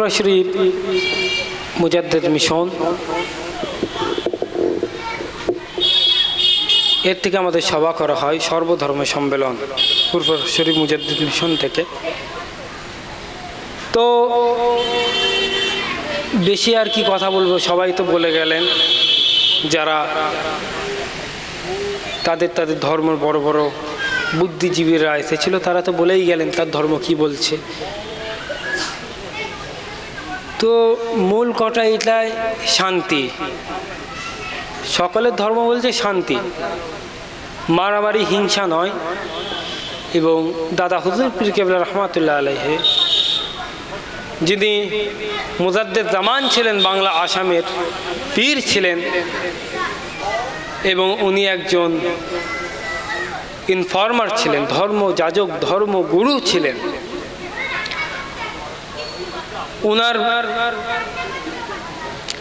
Furfura Sharif, Mujaddid mission. এর থেকে আমাদের সভা করা হয় সর্বধর্ম সম্মেলন ফুরফুরা শরীফ মুজাদ্দেদ মিশন থেকে। তো বেশি আর কি কথা বলব, সবাই তো বলে গেলেন যারা তাদের তাদের ধর্মের বড় বড় বুদ্ধিজীবীরা এসেছিল, তারা তো বলেই গেলেন তার ধর্ম কি বলছে। তো মূল কথা এটাই, শান্তি। সকলের ধর্ম বলছে শান্তি। মারামারি, হিংসা নয়। এবং দাদা হুজুর পীর কেবলা রহমাতুল্লাহ আলহে যিনি মুজাদ্দের জামান ছিলেন, বাংলা আসামের পীর ছিলেন এবং উনি একজন ইনফর্মার ছিলেন, ধর্ম যাজক, ধর্ম গুরু ছিলেন। ওনার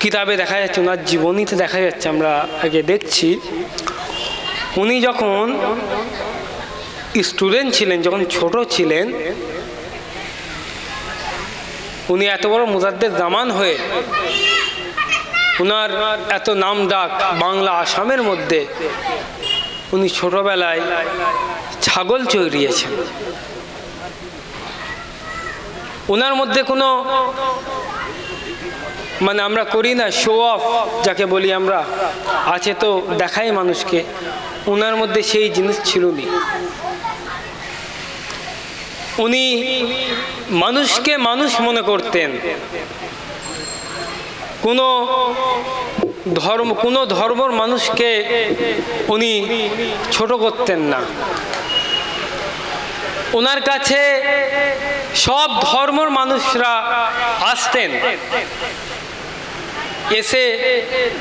কিতাবে দেখা যাচ্ছে ওনার জীবনীতে দেখা যাচ্ছে, আমরা আগে দেখছি। উনি যখন স্টুডেন্ট ছিলেন, যখন ছোট ছিলেন, উনি এত বড় মুজাদ্দের জামান হয়ে ওনার এত নাম ডাক বাংলা আসামের মধ্যে উনি ছোটবেলায় ছাগল চড়িয়েছেন। ওনার মধ্যে কোনো মানে আমরা করি না শো অফ যাকে বলি আমরা। আছে তো দেখাই মানুষকে। ওনার মধ্যে সেই জিনিস ছিল নি উনি মানুষকে মানুষ মনে করতেন। কোনো ধর্ম, কোনো ধর্মর মানুষকে উনি ছোট করতেন না। ওনার কাছে সব ধর্মর মানুষরা আসতেন। এসে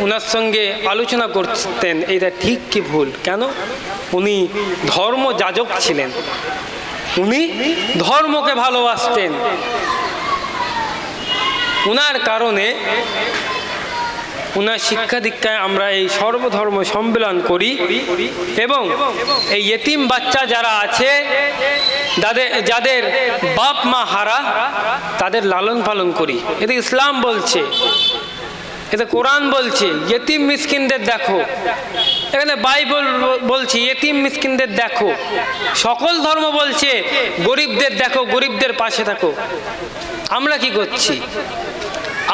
ওনার সঙ্গে আলোচনা করতেন এটা ঠিক কি ভুল? কেন? উনি ধর্ম যাজক ছিলেন। উনি ধর্মকে ভালোবাসতেন। ওনার কারণে ওনার শিক্ষা দীক্ষায় আমরা এই সর্বধর্ম সম্মেলন করি এবং এই এতিম বাচ্চা যারা আছে যাদের যাদের বাপ মা হারা, তাদের লালন পালন করি। এটা ইসলাম বলছে, এতে কোরআন বলছে, ইয়েতিম মিসকিনদের দেখো। এখানে বাইবেল বলছে, ইয়েতিম মিসকিনদের দেখো। সকল ধর্ম বলছে, গরিবদের দেখো, গরিবদের পাশে থাকো। আমরা কি করছি?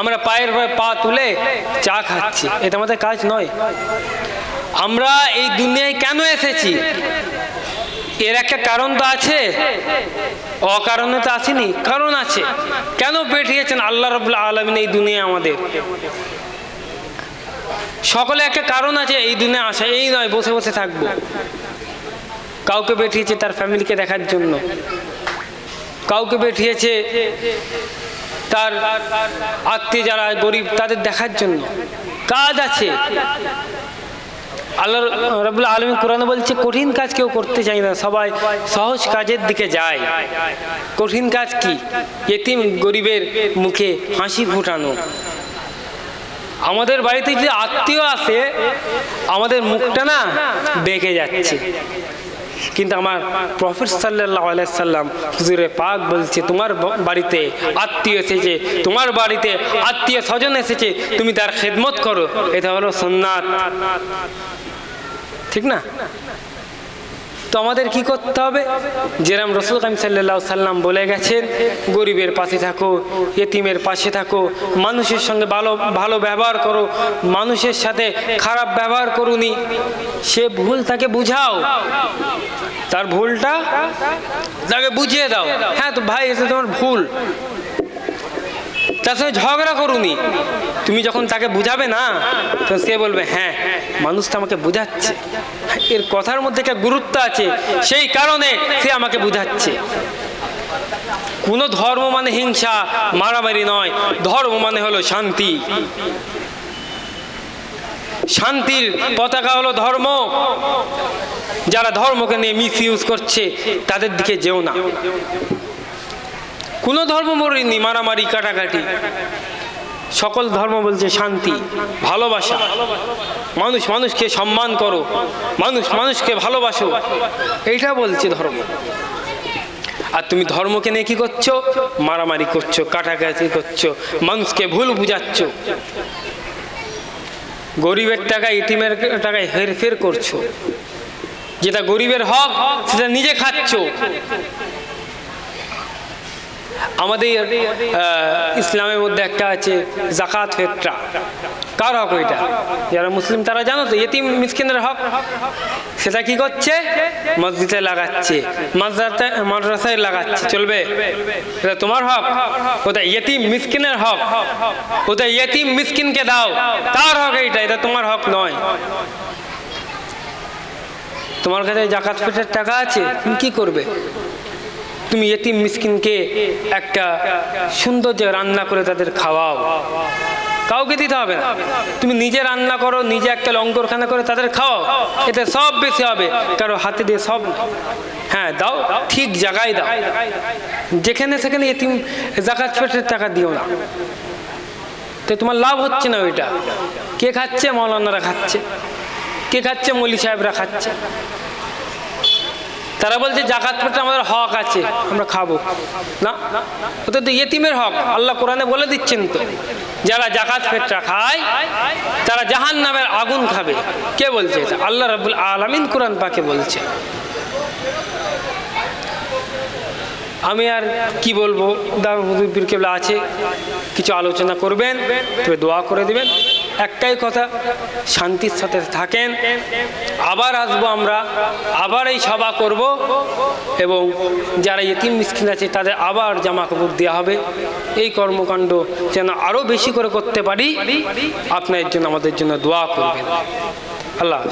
আমরা পায়ের পায়ে পা তুলে চা খাচ্ছি। এটা আমাদের কাজ নয়। আমরা এই দুনিয়ায় কেন এসেছি? এর একটা কারণ তো আছে। অকারণে তো আসেনি, কারণ আছে। কেন পেঠিয়েছেন আল্লাহ রবুল্লা আলমিন এই দুনিয়া আমাদের। সকলে একটা কারণ আছে, এই দিনে আসা এই নয়, বসে বসে থাকব। কাউকে বেঠিয়েছে তার ফ্যামিলিকে দেখার জন্য। কাউকে বেঠিয়েছে তার আত্মীয় যারা গরিব, তাদের দেখার জন্য। কাজ আছে। আল্লাহ রবুল্লা আলমী কোরআনে বলছে, কঠিন কাজ কেউ করতে চায় না, সবাই সহজ কাজের দিকে যায়। কঠিন কাজ কি? এতিম গরিবের মুখে হাসি ফুটানো। আমাদের বাড়িতে যদি আত্মীয় আসে, আমাদের মুখটা না বেঁকে যাচ্ছে। কিন্তু আমার প্রফেট সাল্লাহ আলাইসাল্লাম হুজুরে পাক বলছে, তোমার বাড়িতে আত্মীয় এসেছে, তোমার বাড়িতে আত্মীয় স্বজন এসেছে, তুমি তার খেদমত করো। এটা হলো সোননাথ ঠিক না? তো আমাদের কি করতে হবে? যেরম রসুল কাম সাল্লাহ সাল্লাম বলে গেছেন, গরিবের পাশে থাকো, এতিমের পাশে থাকো, মানুষের সঙ্গে ভালো ভালো ব্যবহার করো, মানুষের সাথে খারাপ ব্যবহার করুনি। সে ভুল তাকে বুঝাও। তার ভুলটা তাকে বুঝিয়ে দাও। হ্যাঁ তো ভাই এসে তোমার ভুল। তার সঙ্গে ঝগড়া করুনি। তুমি যখন তাকে বুঝাবে না, তখন সে বলবে হ্যাঁ মানুষ তো আমাকে বুঝাচ্ছে। এর কথার মধ্যে একটা গুরুত্ব আছে। সেই কারণে সে আমাকে বুঝাচ্ছে। কোনো ধর্ম মানে হিংসা, মারামারি নয়। ধর্ম মানে হলো শান্তি। শান্তির পতাকা হলো ধর্ম। যারা ধর্মকে নিয়ে মিস ইউজ করছে, তাদের দিকে যেও না। কোনো ধর্ম মরিনি, মারামারি, কাটাকাটি। সকল ধর্ম বলছে শান্তি, ভালোবাসা। মানুষ মানুষকে সম্মান করো, মানুষ মানুষকে ভালোবাসো। এইটা বলছে ধর্ম। আর তুমি ধর্মকে নিয়ে কি করছ? মারামারি করছ, কাটাকাটি করছ, মানুষকে ভুল বুঝাচ্ছ। গরিবের টাকা ইটিমের টাকায় হেরফের করছ। যেটা গরিবের হক, সেটা নিজে খাচ্ছ। আমাদের ইসলামের মধ্যে একটা আছে জাকাত ফেটরা কার হক ওইটা? যারা মুসলিম, তারা জানো তো এতিম মিসকিনের হক। সেটা কি করছে? মসজিদে লাগাচ্ছে। মাদ্রাসায় মাদ্রাসায় লাগাচ্ছে। চলবে? এটা তোমার হক। ওটা ইয়েতিম মিসকিনের হক। ওটা ইয়েতিম মিসকিনকে দাও। তার হক এইটা, এটা তোমার হক নয়। তোমার কাছে জাকাত পেটের টাকা আছে? তুমি কি করবে? তুমি এতিম মিসকিনকে একটা সুন্দর যে রান্না করে তাদের খাওয়াও। কাউকে দিতে হবে না। তুমি নিজে রান্না করো, নিজে একটা লঙ্গরখানা করে তাদের খাওয়াও। এতে সব বেশি হবে। কারও হাতে দিয়ে সব হ্যাঁ দাও, ঠিক জায়গায় দাও। যেখানে সেখানে এতিম জাকাত পেটের টাকা দিও না। তো তোমার লাভ হচ্ছে না ওইটা। কে খাচ্ছে? মৌলানারা খাচ্ছে। কে খাচ্ছে? মলি সাহেবরা খাচ্ছে। তারা বলছে জাকাত পেটে আমাদের হক আছে, আমরা খাব। না? ওটা তো ইয়েতিমের হক, আল্লাহ কোরআনে বলে দিচ্ছেন তো। যারা জাকাত পেটটা খায়, তারা জাহান নামের আগুন খাবে। কে বলছে আল্লাহ রাবুল আলামিন কোরআন পাকে বলছে। আমি আর কি বলব? দারুদ্দিন কেবলা আছে, কিছু আলোচনা করবেন, তবে দোয়া করে দিবেন। একটাই কথা, শান্তির সাথে থাকেন। আবার আসব আমরা, আবার এই সভা করব এবং যারা ইতিম মিসকিন আছে তাদের আবার জামা কাপড় দেওয়া হবে। এই কর্মকাণ্ড যেন আরও বেশি করে করতে পারি, আপনার জন্য, আমাদের জন্য দোয়া করবেন। আল্লাহ।